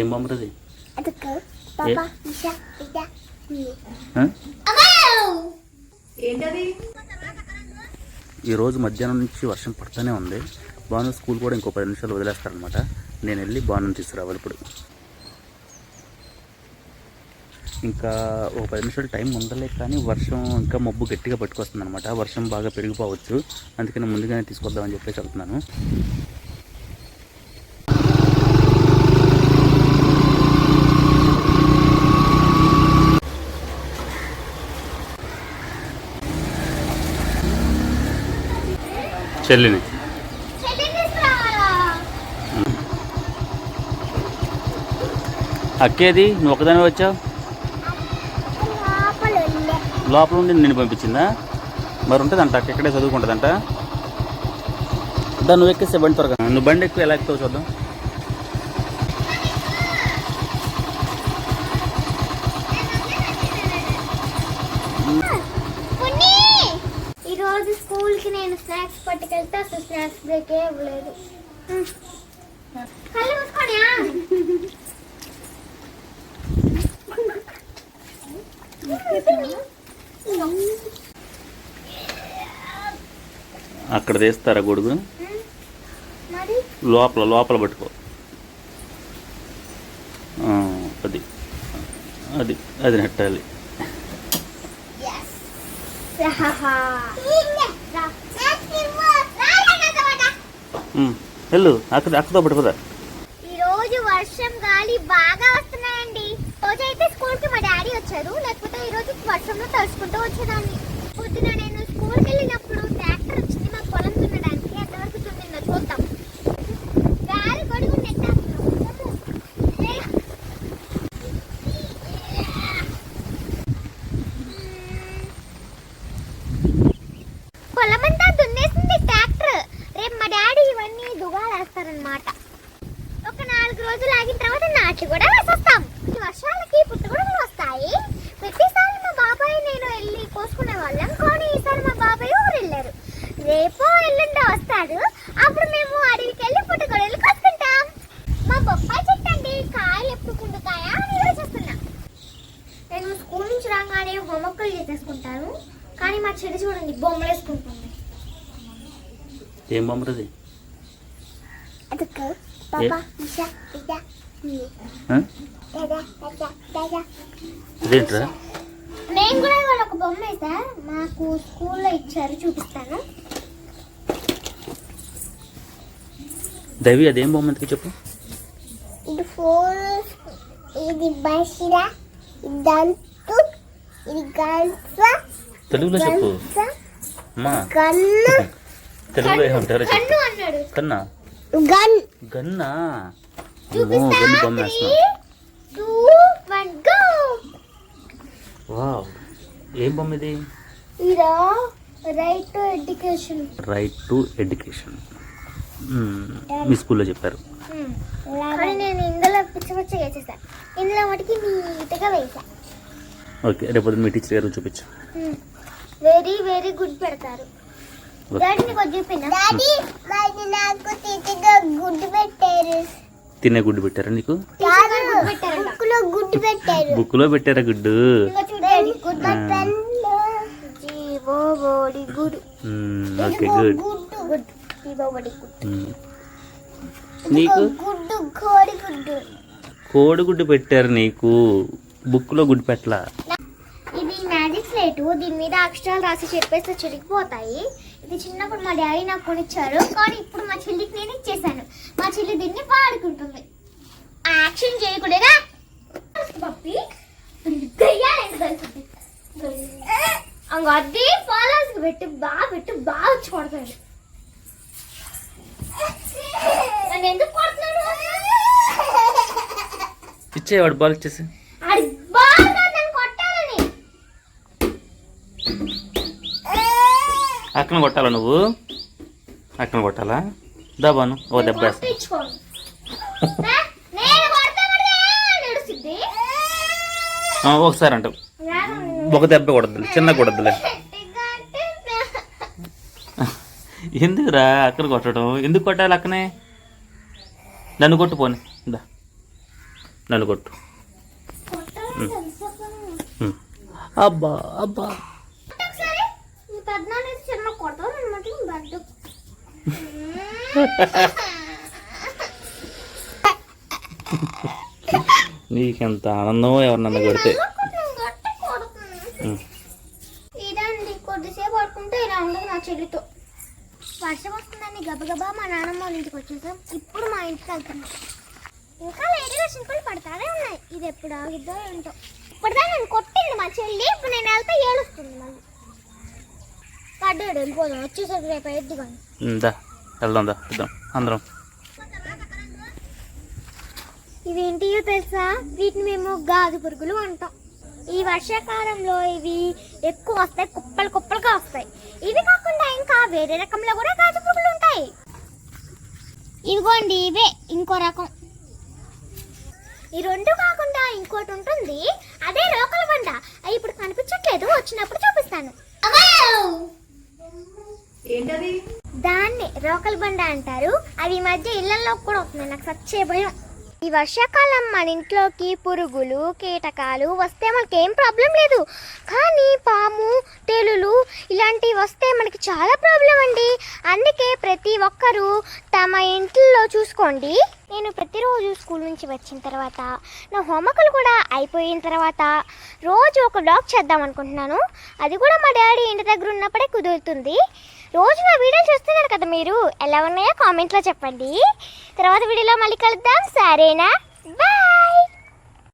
ఏం బొమ్మరది ఈరోజు మధ్యాహ్నం నుంచి వర్షం పడుతూనే ఉంది. బాను స్కూల్ కూడా ఇంకో పది నిమిషాలు వదిలేస్తారనమాట నేను వెళ్ళి బాను తీసుకురావాలి ఇప్పుడు. ఇంకా ఒక పది నిమిషాలు టైం ఉండలేదు కానీ వర్షం ఇంకా మబ్బు గట్టిగా పట్టుకొస్తుంది అనమాట వర్షం బాగా పెరిగిపోవచ్చు. అందుకని ముందుగానే తీసుకొద్దామని చెప్పేసి వెళ్తున్నాను. చెల్లిని. అక్కేది? నువ్వు ఒకదాని వచ్చావు? లోపల ఉండి నిన్ను పంపించిందా? మరి ఉంటుందంట అక్క ఇక్కడే చదువుకుంటుందంట. దాన్ని నువ్వు ఎక్కిస్తే బండి త్వరగా. నువ్వు బండి ఎక్కువ ఎలా ఎక్కువ చూద్దాం ఈ రోజు స్కూల్కి నేను స్నాక్స్ పట్టుకెళ్తే అసలు స్నాక్స్ బ్రేక్ ఇవ్వలేదు కళ్ళు మూసుకోనియా అక్కడ తీస్తారా గొడుగు? లోపల లోపల పట్టుకో. అది. అది అది నెట్టాలి. వెళ్ళు అక్కడ అక్కతో పట్టుకోదా ఈ రోజు వర్షం గాలి బాగా వస్తున్నాయండి. రోజు అయితే స్కూల్కి మా డాడీ వచ్చారు. లేకపోతే ఈ రోజు వర్షంలో తడుచుకుంటూ వచ్చేదాన్ని. పొద్దున నేను స్కూల్కి వెళ్ళినప్పుడు ట్రాక్టర్ వచ్చింది మా పొలం దున్నడానికి ఎంతవరకు దున్నిందో చూద్దాం గాలి గొడుగుండే పొలమంతా దున్నేసింది ట్రాక్టర్ రేపు మా డాడీ ఇవన్నీ దుగాలేస్తారనమాట ఒక నాలుగు రోజులు ఆగిన తర్వాత నాట్లు కూడా వేసేస్తాం. ఈ వర్షాలకి పుట్టగొడుగులు వస్తాయి. ప్రతిసారి మా బాబాయ్ నేను వెళ్ళి కోసుకునే వాళ్ళం. కానీ ఈసారి మా బాబాయ్ ఊరు వెళ్ళారు. రేపో ఎల్లుండో వస్తాడు. అప్పుడు మేము అడవికి వెళ్ళి పుట్టుగొడుగులు కోసుకుంటాం. మా బొప్పాయి చెట్టు అండి. కాయలు ఎప్పుడు కుండుతాయా అని ఆలోచిస్తున్నా. నేను స్కూల్ నుంచి రాగానే హోంవర్క్లు చేసేసుకుంటాను. కానీ మా చెడు చూడండి బొమ్మలు వేసుకుంటుంది ఏం బొమ్మది ఇదేంట్రా? నేను కూడా ఇవాళ ఒక బొమ్మ వేసా. మాకు స్కూల్లో ఇచ్చారు చూపిస్తాను. దవి అదేం బొమ్మంతకి చెప్పు. ఇది ఫోన్ ఇది బసిరా ఇదంతు ఇది గల్ఫ తెలుగులో చెప్పు. అమ్మా. గన్ను తెలుగులో ఏమంటారో కన్ను కన్నా? గన్. గన్నా? గన్ను బొమ్మ వావ్. ఏం బొమ్మ ఇది? ఇదా right to education right to education మీ స్కూల్లో చెప్పారు. కానీ నేను ఇందులో పిచ్చి పిచ్చిగా వేసేసా. ఇందులో మటుకి నీట్గా వేసా. ఓకే రేపు మీ టీచర్ గారు చూపించు. వెరీ వెరీ గుడ్ పెడతారు. తినే గుడ్డు పెట్టారా నీకు? బుక్లో గుడ్ పెట్టారు. బుక్లో పెట్టారా గుడ్డు? Okay good. నీకు? గుడ్డు కోడి గుడ్డు. కోడిగుడ్డు పెట్టారు నీకు. బుక్లో గుడ్డు పెట్టలా? ఇది మ్యాజిక్ స్లేటు దీని మీద అక్షరాలు రాసి చెప్పేస్తే చిరిగిపోతాయి. ఇది చిన్నప్పుడు మా డాడీ నాకు కొనిచ్చారు కానీ ఇప్పుడు మా చెల్లికి నేను ఇచ్చేసాను మా చెల్లి దీన్ని వాడుకుంటుంది. యాక్షన్ చేయకూడదా? పప్పి అది ఫాలోస్ పెట్టి బాగా పెట్టి బాగా వచ్చి కొడతాడు. నన్ను ఎందుకు కొడుతున్నాడు? ఇచ్చేవాడు బాల్ ఇచ్చేసి అది బాగా నన్ను కొట్టాలని అక్కన కొట్టాలా నువ్వు? అక్కన కొట్టాలా? దాబాను ఓ దెబ్బ ఒకసారి అంటావు. ఒక దెబ్బ కొడద్దులే చిన్న కొడద్దులే. ఎందుకురా అక్కడ కొట్టడం? ఎందుకు కొట్టాలి అక్కనే? నన్ను కొట్టుపోని దా. నన్ను కొట్టు. అబ్బా అబ్బా ఒకసారి మీ పెద్దనాన్న చిన్న కొడతావు అనమాట బద్ద నీకెంత ఆనందమో ఎవరినన్నా కొడితే. ఉమ్. ఇదండి కొద్దిసేపు పడుకుంటే ఇలా ఉండదు నా చెల్లితో. వర్షం వస్తుందని గబగబా మా నాన్నమ్మ వాళ్ళ ఇంటికి వచ్చేసాం. ఇప్పుడు మా ఇంటికి వెళ్తున్నాం. ఇంకా లేటుగా చినుకులు పడతానే ఉన్నాయి. ఇది ఎప్పుడు ఆగిద్దో ఏంటో. ఇప్పటిదా నేను కొట్టింది మా చెల్లి. ఇప్పుడు నేను వెళ్తే ఏడుస్తుంది మళ్ళీ. పడ్డాడు వెళ్ళిపోదాం. వచ్చేసరికి రేపు ఎద్దు కానీ వెళ్దాం దా ఇద్దాం. అందరం. ఇవేంటియో తెలుసా? వీటిని మేము గాజు పురుగులు అంటాం. ఈ వర్షాకాలంలో ఇవి ఎక్కువ వస్తాయి కుప్పలు కుప్పలుగా వస్తాయి. ఇవి కాకుండా ఇంకా వేరే రకంలో కూడా గాజు పురుగులు ఉంటాయి. ఇదిగోండి ఇవే ఇంకో రకం. ఈ రెండు కాకుండా ఇంకోటి ఉంటుంది. అదే లోకల్ బండ. అవి ఇప్పుడు కనిపించట్లేదు. వచ్చినప్పుడు చూపిస్తాను. ఏంటది? దాన్ని రోకల్ బండ అంటారు. అవి ఈ మధ్య ఇళ్ళలో కూడా వస్తున్నాయి. నాకు సచ్చే భయం. ఈ వర్షాకాలం మన ఇంట్లోకి పురుగులు కీటకాలు వస్తే మనకి ఏం ప్రాబ్లం లేదు. కానీ పాము తేలులు ఇలాంటివి వస్తే మనకి చాలా ప్రాబ్లం అండి. అందుకే ప్రతి ఒక్కరూ తమ ఇంట్లో చూసుకోండి. నేను ప్రతిరోజు స్కూల్ నుంచి వచ్చిన తర్వాత నా హోంవర్క్లు కూడా అయిపోయిన తర్వాత రోజు ఒక బ్లాగ్ చేద్దాం అనుకుంటున్నాను. అది కూడా మా డాడీ ఇంటి దగ్గర ఉన్నప్పుడే కుదురుతుంది. రోజు నా వీడియోలు చూస్తున్నారు కదా మీరు ఎలా ఉన్నాయో కామెంట్లో చెప్పండి. తర్వాత వీడియోలో మళ్ళీ కలుద్దాం. సరేనా? బాయ్